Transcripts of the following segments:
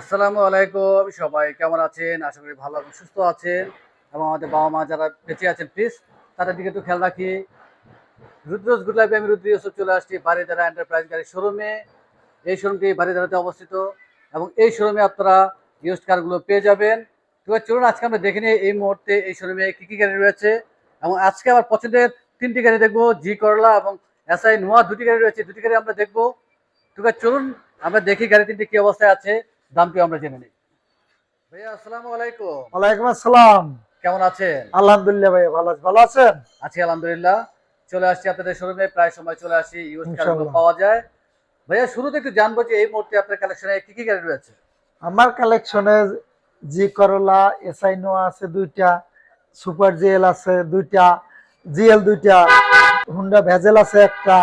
আসসালামু আলাইকুম, সবাই কেমন আছেন? আশা করি ভালো এবং সুস্থ আছেন। এবং আমাদের বাবা মা যারা বেঁচে আছেন প্লিজ তাদের দিকে একটু খেয়াল রাখি। রুদ্রজ গুড লাইফে আমি রুদ্র ইউসুফ চলে আসছি বাড়িদারা এন্টারপ্রাইজ গাড়ির শোরুমে এই শোরুমটি বাড়িদারাতে অবস্থিত। এবং এই শোরুমে আপনারা ইউজড কারগুলো পেয়ে যাবেন। তো চলুন, আজকে আমরা দেখে নিই এই মুহূর্তে এই শোরুমে কী কী গাড়ি রয়েছে। এবং আজকে আমার পছন্দের তিনটি গাড়ি দেখব জি করলা এবং এসআই নোয়া দুটি গাড়ি রয়েছে। দুটি গাড়ি আমরা দেখব। তো চলুন, আমরা দেখি গাড়ি তিনটি কি অবস্থায় আছে। দামটি আমরা জেনে নিই। ভাইয়া আসসালামু আলাইকুম। ওয়ালাইকুম আসসালাম। কেমন আছেন? আলহামদুলিল্লাহ ভাই ভালো আছি। ভালো আছেন? আছি আলহামদুলিল্লাহ। চলে আসছি আপনাদের শোরুমে প্রায় সময় চলে আসি ইউজ কারগুলো পাওয়া যায়। ভাইয়া শুরুতে একটু জানব যে এই মুহূর্তে আপনার কালেকশনে কি কি গাড়ি রয়েছে? আমার কালেকশনে জি করলা এসআই নোয়া আছে দুইটা সুপার জিএল আছে দুইটা জিএল দুইটা হুন্ডা ভেজেল আছে একটা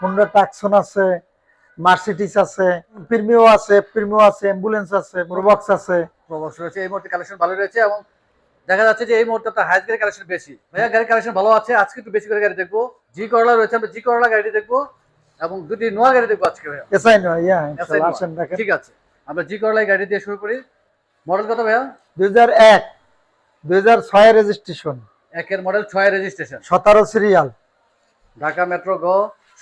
হুন্ডা টাকসন আছে মার্সিডিস আছে প্রিমিও আছে প্রিমিও আছে অ্যাম্বুলেন্স আছে প্রবক্স আছে। প্রবক্স রয়েছে এই মুহূর্তে কালেকশন ভালো রয়েছে এবং দেখা যাচ্ছে যে এই মুহূর্তে আপনার হাইস গাড়ি কালেকশন বেশি। ভাইয়া গাড়ি কালেকশন ভালো আছে আজকে একটু বেশি করে গাড়ি দেখব। জি করলা রয়েছে আমরা জি করলা গাড়ি দেখব এবং দুটি নোয়া গাড়ি দেখব আজকে ভাইয়া। এসআই নোয়া ইয়া। আসেন দেখেন। ঠিক আছে। আমরা জি করলা গাড়ি দিয়ে শুরু করি। মডেল কত ভাইয়া? দুই হাজার এক দুই হাজার ছয় রেজিস্ট্রেশন একের মডেল ছয় রেজিস্ট্রেশন সতেরো সিরিয়াল ঢাকা মেট্রো গ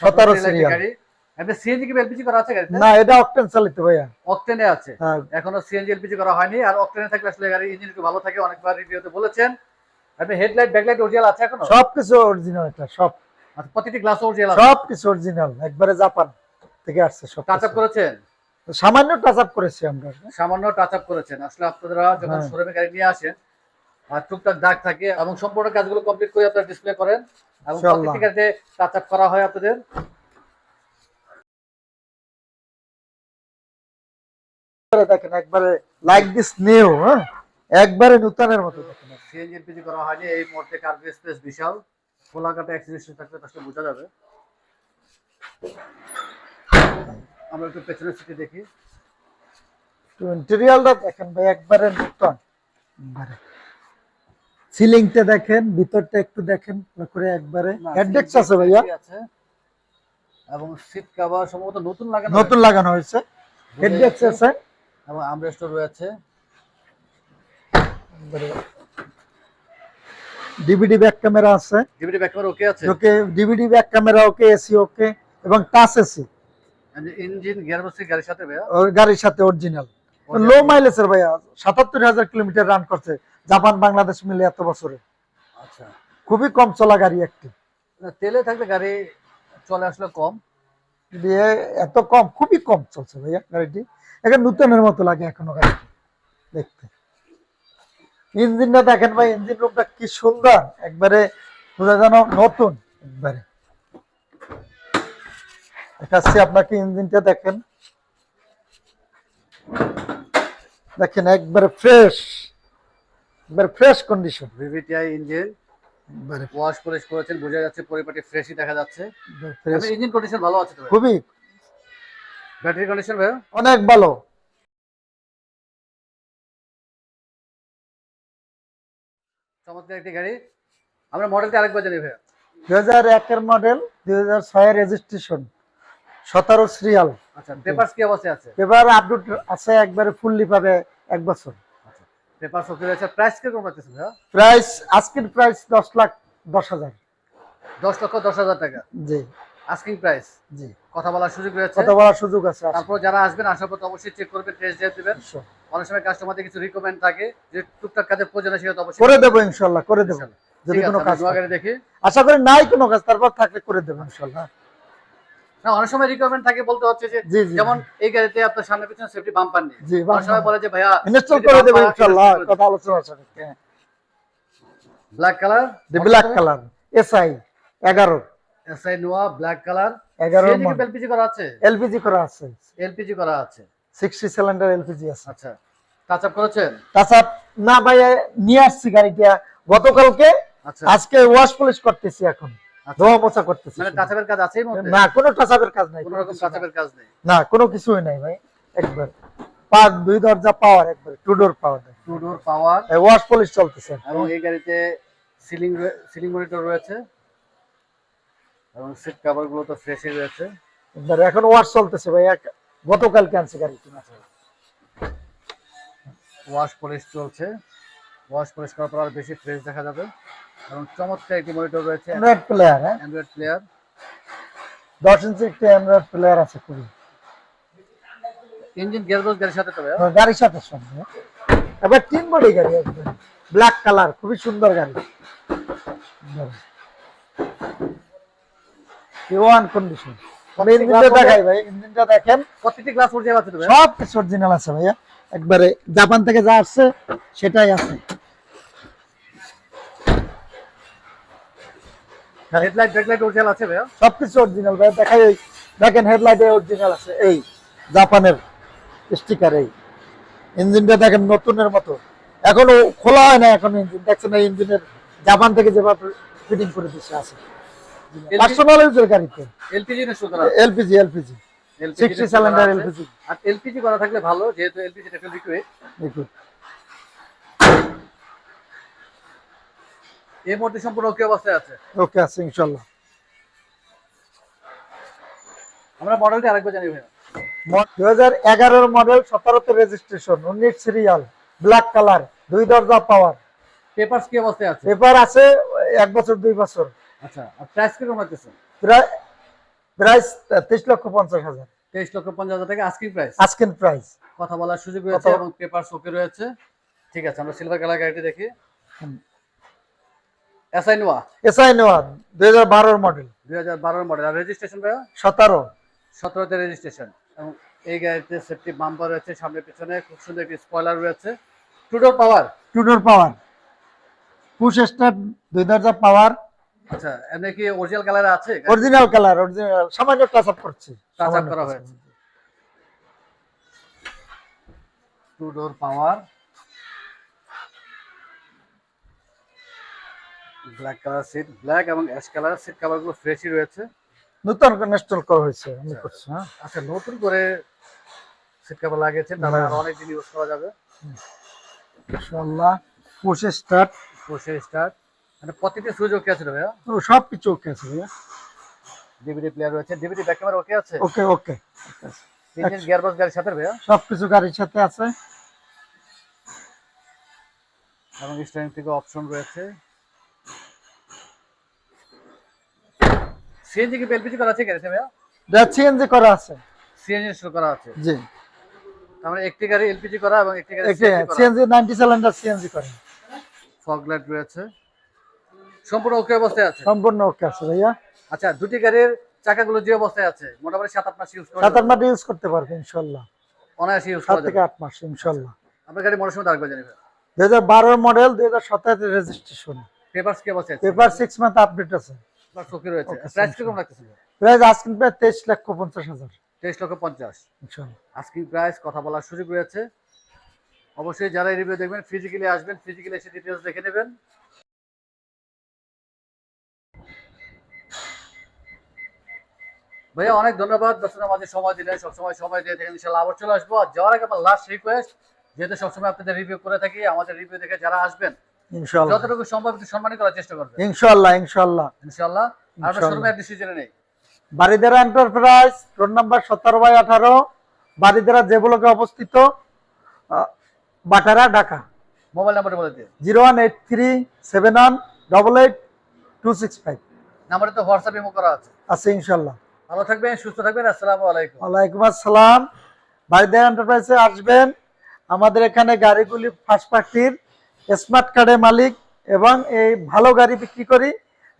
17 serial। গাড়ি। আপনি সিএনজি কি এলপিজি করা আছে গাড়িতে? না এটা অকটেন চালিত ভাইয়া। অকটেনে আছে। হ্যাঁ। এখনও সিএনজি এলপিজি করা হয়নি আর অকটেনে থাকলে আসলে গাড়ির ইঞ্জিন একটু ভালো থাকে অনেকবার রিভিউতে বলেছেন। আপনি হেডলাইট ব্যাকলাইট অরিজিনাল আছে এখনও? সবকিছু অরিজিনাল এটা সব। আচ্ছা, প্রতিটি গ্লাস অরিজিনাল আছে? অরিজিনাল একবারে জাপান থেকে আসছে সব টাচ আপ করেছেন? সামান্য টাচ আপ করেছি আমরা। সামান্য টাচ আপ করেছেন। আসলে আপনারা যখন হ্যাঁ। শোরুমে গাড়ি নিয়ে আসেন আর টুকটাক দাগ থাকে এবং সম্পূর্ণ কাজগুলো কমপ্লিট করে আপনারা ডিসপ্লে করেন এবং। গাড়িতে টাচ আপ করা হয় আপনাদের। একবারে দেখেন একবারে লাইক দিস নিউ হ্যাঁ? একবারে নূতনের মতো দেখেন। সিএনজি এলপিজি করা হয়নি এই মুহূর্তে কার্গো স্পেস বিশাল। খোলাঘাটে অ্যাক্সিডেন্ট থাকলে আসলে বোঝা যাবে। আমরা একটু পেছনের সিটে দেখি। ইন্টেরিয়ালটা দেখেন ভাই একবারে নূতন। একবারে। সিলিংটা দেখেন ভিতরটা একটু দেখেন করে একবারে। হেডডেক্স আছে ভাইয়া। এবং সিট কভার সম্ভবত নতুন লাগানো নতুন লাগানো হয়েছে। হয়েছে। হেডডেক্স আছে। এবং আমরেস্ট রয়েছে। ডিভিডি ব্যাক ক্যামেরা আছে। ডিভিডি ব্যাক ক্যামেরা ওকে আছে? Okay DVD back camera okay AC okay এবং টাচ এসি ইঞ্জিন গিয়ারবক্স গাড়ির সাথে ভাইয়া? গাড়ির সাথে অরিজিনাল লো মাইলেজের ভাইয়া সাতাত্তর হাজার কিলোমিটার রান করছে জাপান বাংলাদেশ মিলে এত বছরে। আচ্ছা। খুবই কম চলা গাড়ি একটি। তেলে থাকলে গাড়ি চলে আসলে কম। দিয়ে এত কম, খুবই কম চলছে ভাইয়া গাড়িটি। এখন নূতনের মতো লাগে এখনও গাড়িটি, দেখতে। ইঞ্জিনটা দেখেন ভাই, ইঞ্জিন রুমটা কি সুন্দর, একবারে বোঝা যেন নতুন, একবারে। দেখাচ্ছি আপনাকে ইঞ্জিনটা দেখেন। দেখেন একবারে ফ্রেশ একবারে fresh condition VVTI engine wash polish করেছেন বোঝা যাচ্ছে পরিপাটি ফ্রেশই দেখা যাচ্ছে। ইঞ্জিন কন্ডিশন ভালো আছে তো খুবই। ব্যাটারি কন্ডিশন ভাইয়া? অনেক ভালো। চমৎকার একটি গাড়ি। আমরা মডেলটা আরেকবার জানি দুই হাজার একের মডেল দুই হাজার ছয়ের রেজিস্ট্রেশন সতেরো সিরিয়াল আচ্ছা পেপারস কি অবস্থায় আছে? এবার আপডেট আছে একবারে ফুললি পাবে এক বছর। পেপারস রয়েছে প্রাইস কীরকম ভাইয়া? প্রাইস আজকের প্রাইস দশ লাখ দশ হাজার। দশ লক্ষ দশ হাজার টাকা? জি। আস্কিং প্রাইস জি। কথা বলার সুযোগ রয়েছে? কত বলার সুযোগ আছে তারপর যারা আসবেন আসার পর অবশ্যই চেক করবেন টেস্ট ড্রাইভ দেবেন। অনেক সময় কাস্টমারদের কিছু রিকমেন্ড থাকে যে টুকটাক কাজের প্রয়োজন আছে সেটা অবশ্যই করে দেবো ইনশাল্লাহ করে দেবো। যদি কোনো কাজ দোয়া দেখি। আশা করি নাই কোনো কাজ তারপর থাকলে করে দেবো ইনশাল্লাহ। না অনেক সময় রিকমেন্ড থাকে বলতে হচ্ছে যে যেমন এই গাড়িতে আপনার সামনে পিছনে সেফটি বাম্পার নেই। জি অনেক সময় বলে যে ভাইয়া ইনস্টল করে দেবো ইনশাল্লাহ কথা আলোচনা আছে। Black colour black colour SI এগারো। এসআই নোয়া ব্ল্যাক কালার এগারো এলপিজি করা আছে? এলপিজি করা আছে। এলপিজি করা আছে। সিক্সটি সিলিন্ডার এলপিজি আছে। আচ্ছা। টাচ আপ করেছেন? তাছাড়া না ভাই নিয়ে আসছি গাড়িটা। গতকালকে আচ্ছা। আজকে ওয়াশ পলিশ করতেছি এখন। ধোয়া মোছা করতেছি। মানে টাচ কাজ আছে না কোনো টাচাপের কাজ নাই কোনো রকম টাচ কাজ নেই? না কোনো কিছুই নাই ভাই একবার। পাঁচ দুই দরজা পাওয়ার একবার two door power. Two door power wash polish চলতেছে। এবং এই গাড়িতে সিলিং সিলিং মনিটর রয়েছে। এবং সিট কভারগুলো তো ফ্রেশই রয়েছে। একবার এখন ওয়াশ চলতেছে ভাই এক- গতকালকে আনছি গাড়ি ওয়াশ পলিশ চলছে। ওয়াশ পলিশ করার পর বেশি ফ্রেশ দেখা যাবে। এবং চমৎকার একটি মনিটর রয়েছে। অ্যান্ড্রয়েড প্লেয়ার হ্যাঁ? অ্যান্ড্রয়েড প্লেয়ার দশ ইঞ্চি একটি অ্যান্ড্রয়েড প্লেয়ার আছে খুবই। ইঞ্জিন গিয়ারবক্স গাড়ির সাথে তবে হ্যাঁ, গাড়ির সাথে সঙ্গে এবার তিন বডি গাড়ি একদম ব্ল্যাক কালার খুবই সুন্দর গাড়ি। ওয়ান কন্ডিশন ইঞ্জিনটা দেখাই ভাই ইঞ্জিনটা দেখেন। প্রত্যেকটি গ্লাস অরিজিনাল আছে তবে? সব কিছু অরিজিনাল আছে ভাইয়া। একবারে জাপান থেকে যা আসছে সেটাই আছে। হেডলাইট ব্যাকলাইট অরিজিনাল আছে ভাইয়া? সবকিছু অরিজিনাল ভাই দেখাই দেখেন হেডলাইটে অরিজিনাল আছে। এই জাপানের স্টিকার এই। ইঞ্জিনটা দেখেন নতুনের মতো। এখনও খোলা হয় না এখন ইঞ্জিন দেখছেন এই ইঞ্জিনের জাপান থেকে যেভাবে ফিটিং করে দিচ্ছে আছে। পার্সোনাল ইউজের গাড়িতে। এলপিজি ইনস্টল করা LPG LPG sixty cylinder LPG আর এলপিজি করা থাকলে ভালো যেহেতু এলপিজি একটা লিকুইড এই মুহূর্তে সম্পূর্ণ ওকে অবস্থায় আছে। ওকে আছে আমরা মডেলটি আরেকবার জানি ভাইয়া। দু হাজার এগারোর মডেল সতেরোতে রেজিস্ট্রেশন উনিশ সিরিয়াল ব্ল্যাক কালার দুই দরজা পাওয়ার পেপারস কি অবস্থায় আছে? পেপার আছে এক বছর দুই বছর। আচ্ছা আর প্রাইস কীরকম লাগতেছে? প্রায় প্রাইস তেইশ লক্ষ পঞ্চাশ হাজার। তেইশ লক্ষ পঞ্চাশ হাজার টাকা প্রাইস আজকের প্রাইস কথা বলার সুযোগ রয়েছে এবং পেপারস ওকে রয়েছে। ঠিক আছে আমরা সিলভার কালার গাড়িটি দেখি। এসআই নোয়া এসআই দুই হাজার বারোর মডেল দুই হাজার বারোর মডেল আর রেজিস্ট্রেশন সতেরো। সতেরোতে রেজিস্ট্রেশন এবং এই গাড়িতে সেফটি বাম্পার রয়েছে সামনে পিছনে খুব সুন্দর একটি স্পয়লার রয়েছে। Two door power two door power push start দুই দরজা পাওয়ার আচ্ছা এমনি কি অরিজিনাল কালার আছে? অরিজিনাল কালার অরিজিনাল সামান্য টাচ আপ করছি। টাচ আপ করা হয়েছে। Two door power black colour seat black এবং অ্যাশ কালার সিট কভারগুলো ফ্রেশই রয়েছে। নতুন করে ইনস্টল করা হয়েছে আমি করছি হ্যাঁ। আচ্ছা নতুন করে সিট কভার লাগিয়েছে তাহলে হ্যাঁ। আরও অনেক দিন ইউজ করা যাবে। ইনশাল্লাহ পুশ স্টার্ট বসে স্টার্ট মানে প্রত্যেকটি সুইচ ওকে আছে ভাইয়া? সব কিছু ওকে আছে ভাইয়া। ডিভিডি প্লেয়ার রয়েছে ডিভিডি ব্যাক ক্যামেরা ওকে আছে? ওকে ওকে ইঞ্জিন গিয়ারবক্স গাড়ির সাথে ভাইয়া? সব কিছু গাড়ির সাথে আছে। এবং স্টারিং থেকে অপশন রয়েছে। সিএনজি কি এলপিজি করা আছে ভাইয়া? সিএনজি করা আছে। সিএনজি ইনস্টল করা আছে? জি। তার মানে একটি গাড়ি এলপিজি করা এবং একটি গাড়ি সিএনজি নাইনটি সিলিন্ডার সিএনজি করে। ফগ লাইট রয়েছে। সম্পূর্ণ ওকে অবস্থায় আছে? সম্পূর্ণ ওকে আছে ভাইয়া। আচ্ছা দুটি গাড়ির চাকাগুলো যে অবস্থায় আছে মোটামুটি সাত আট মাস ইউজ করা সাত আট যাবে। মাস ইউজ করতে পারবে ইনশাল্লাহ অনায়াসে ইউজ করা থেকে যাবে আট মাস ইনশাল্লাহ আপনার গাড়ি মডেল সময় আরেকবার জানি দুই হাজার বারোর মডেল দুই হাজার সতেরো রেজিস্ট্রেশন পেপারস কি অবস্থায় আছে? পেপার সিক্স মান্থ আপডেট আছে। পেপারস ওকে রয়েছে। প্রাইস কীরকম sure. প্রাইস আজকে প্রায় তেইশ লক্ষ পঞ্চাশ হাজার। তেইশ লক্ষ পঞ্চাশ। আস্কিং প্রাইস কথা বলার সুযোগ রয়েছে। অবশ্যই যারা রিভিউ দেখবেন ফিজিক্যালি আসবেন ফিজিক্যালি এসে ডিটেলস দেখে নেবেন। ভাইয়া অনেক ধন্যবাদ। দর্শকের মাঝে সময় দিলেন। সবসময় সময় দিয়ে দেখেন ইনশাল্লাহ আবার চলে আসব। আর যাওয়ার আগে আমার লাস্ট রিকোয়েস্ট যেহেতু সবসময় আপনাদের রিভিউ করে থাকি আমাদের রিভিউ দেখে যারা আসবেন যতটুকু সম্ভব একটু সম্মানিত করার চেষ্টা করবেন। নেই। বারিদারা এন্টারপ্রাইজ রোড নাম্বার সতেরো বাই আঠারো বারিদারা যে ব্লকে অবস্থিত আহ, বাটারা ঢাকা। মোবাইল নাম্বারটা বলে দিয়ে zero one eight three seven one double eight two six five. নাম্বারে তো হোয়াটসঅ্যাপ ইমো করা আছে। আছে ইনশাল্লাহ ভালো থাকবেন সুস্থ থাকবেন আসসালামু আলাইকুম। ওয়ালাইকুম আসসালাম। বারিদারা এন্টারপ্রাইজে আসবেন। আমাদের এখানে গাড়িগুলি ফার্স্ট পার্টির স্মার্ট কার্ডের মালিক এবং এই ভালো গাড়ি বিক্রি করি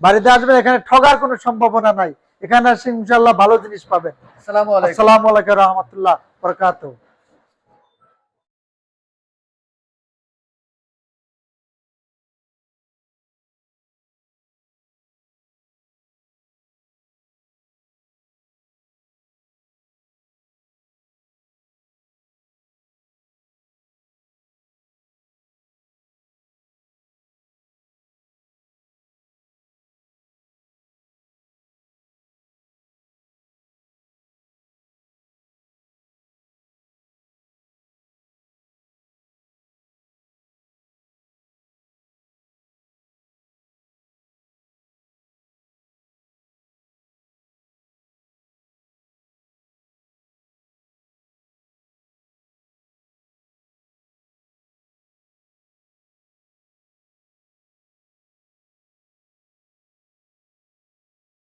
বাড়িতে আসবেন এখানে ঠগার কোনো সম্ভাবনা নাই। এখানে আসে ইনশাল্লাহ ভালো জিনিস পাবেন। আসসালামু আলাইকুম। আসসালামু আলাইকুম রহমতুল্লাহ